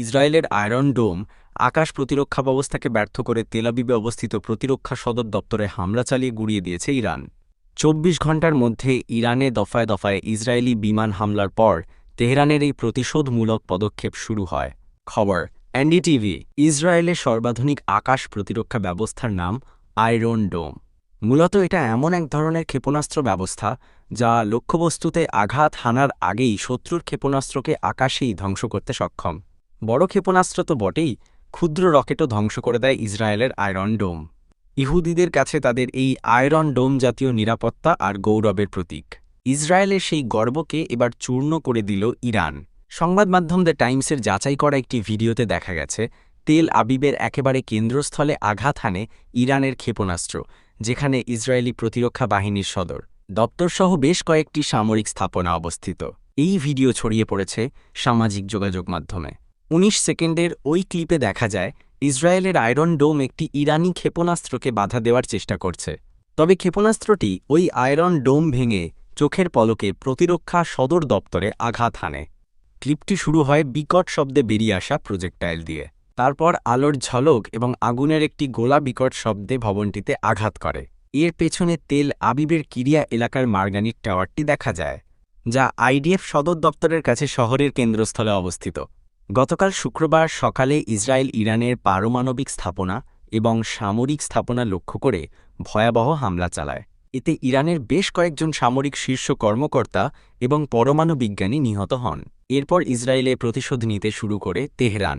ইসরায়েলের আয়রন ডোম আকাশ প্রতিরক্ষা ব্যবস্থাকে ব্যর্থ করে তেলাবিবে অবস্থিত প্রতিরক্ষা সদর দপ্তরে হামলা চালিয়ে গুড়িয়ে দিয়েছে ইরান। চব্বিশ ঘণ্টার মধ্যে ইরানে দফায় দফায় ইসরায়েলি বিমান হামলার পর তেহরানের এই প্রতিশোধমূলক পদক্ষেপ শুরু হয়। খবর, এনডিটিভি ইসরায়েলের সর্বাধুনিক আকাশ প্রতিরক্ষা ব্যবস্থার নাম আয়রন ডোম। মূলত এটা এমন এক ধরনের ক্ষেপণাস্ত্র ব্যবস্থা যা লক্ষ্যবস্তুতে আঘাত হানার আগেই শত্রুর ক্ষেপণাস্ত্রকে আকাশেই ধ্বংস করতে সক্ষম। বড় ক্ষেপণাস্ত্র তো বটেই, ক্ষুদ্র রকেটও ধ্বংস করে দেয় ইসরায়েলের আয়রন ডোম। ইহুদিদের কাছে তাদের এই আয়রন ডোম জাতীয় নিরাপত্তা আর গৌরবের প্রতীক। ইসরায়েলের সেই গর্বকে এবার চূর্ণ করে দিল ইরান। সংবাদ মাধ্যম দ্য টাইমসের যাচাই করা একটি ভিডিওতে দেখা গেছে, তেল আবিবের একেবারে কেন্দ্রস্থলে আঘাত হানে ইরানের ক্ষেপণাস্ত্র, যেখানে ইসরায়েলি প্রতিরক্ষা বাহিনীর সদর দপ্তরসহ বেশ কয়েকটি সামরিক স্থাপনা অবস্থিত। এই ভিডিও ছড়িয়ে পড়েছে সামাজিক যোগাযোগ মাধ্যমে। ১৯ সেকেন্ডের ওই ক্লিপে দেখা যায়, ইসরায়েলের আয়রন ডোম একটি ইরানি ক্ষেপণাস্ত্রকে বাধা দেওয়ার চেষ্টা করছে। তবে ক্ষেপণাস্ত্রটি ওই আয়রন ডোম ভেঙে চোখের পলকে প্রতিরক্ষা সদর দপ্তরে আঘাত হানে। ক্লিপটি শুরু হয় বিকট শব্দে বেরিয়ে আসা প্রজেক্টাইল দিয়ে। তারপর আলোর ঝলক এবং আগুনের একটি গোলা বিকট শব্দে ভবনটিতে আঘাত করে। এর পেছনে তেল আবিবের কিরিয়া এলাকার মার্গানিক টাওয়ারটি দেখা যায়, যা আইডিএফ সদর দপ্তরের কাছে শহরের কেন্দ্রস্থলে অবস্থিত। গতকাল শুক্রবার সকালে ইসরায়েল ইরানের পারমাণবিক স্থাপনা এবং সামরিক স্থাপনা লক্ষ্য করে ভয়াবহ হামলা চালায়। এতে ইরানের বেশ কয়েকজন সামরিক শীর্ষ কর্মকর্তা এবং পরমাণু বিজ্ঞানী নিহত হন। এরপর ইসরায়েলে প্রতিশোধ নিতে শুরু করে তেহরান।